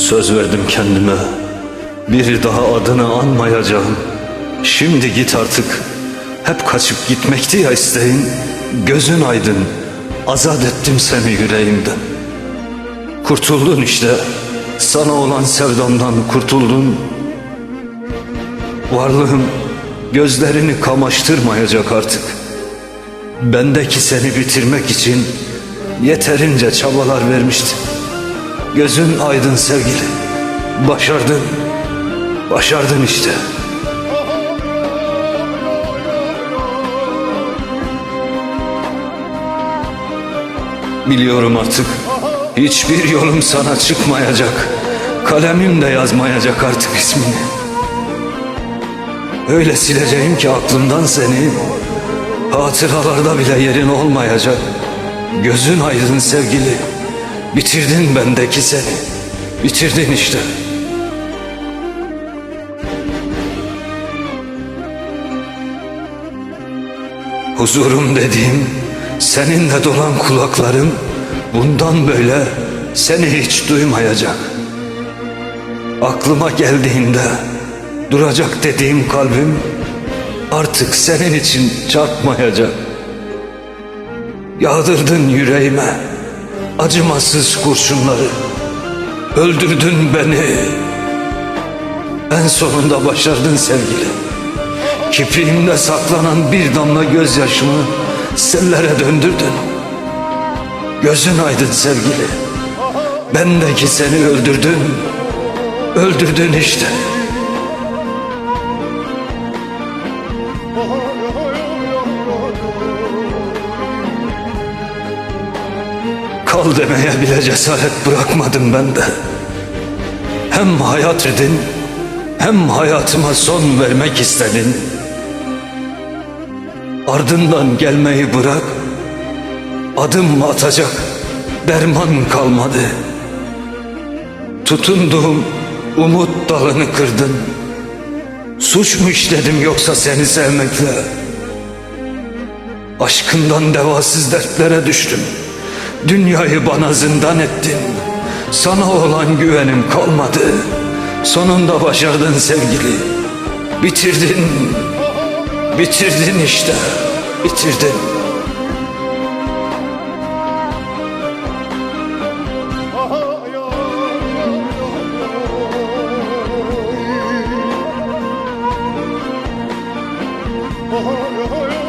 Söz verdim kendime. Bir daha adını anmayacağım. Şimdi git artık. Hep kaçıp gitmekti ya isteğin. Gözün aydın. Azat ettim seni yüreğimden. Kurtuldun işte. Sana olan sevdamdan kurtuldun. Varlığım gözlerini kamaştırmayacak artık. Bendeki seni bitirmek için Yeterince çabalar vermiştim Gözün aydın sevgili. Başardın. Başardın işte. Biliyorum artık Hiçbir yolum sana çıkmayacak. Kalemim de yazmayacak artık ismini. Öyle sileceğim ki aklımdan seni. Hatıralarda bile yerin olmayacak. Gözün aydın sevgili Bitirdin bendeki seni. Bitirdin işte. Huzurum dediğim Seninle dolan kulaklarım Bundan böyle Seni hiç duymayacak. Aklıma geldiğinde Duracak dediğim kalbim Artık senin için çarpmayacak. Yağdırdın yüreğime acımasız kurşunları. Öldürdün beni. En sonunda başardın sevgili. Kipriğimde saklanan bir damla gözyaşımı Sellere döndürdün. Gözün aydın sevgili. Bendeki seni öldürdün. Öldürdün işte Kal demeye bile cesaret bırakmadım ben de. Hem hayat dedin, hem hayatıma son vermek istedin. Ardından gelmeyi bırak, adım atacak derman kalmadı. Tutunduğum umut dalını kırdın. Suç mu işledim yoksa seni sevmekle? Aşkından devasız dertlere düştüm. Dünyayı bana zindan ettin. Sana olan güvenim kalmadı. Sonunda başardın sevgili. Bitirdin. Bitirdin işte. Bitirdin. Oh, oh, oh, oh.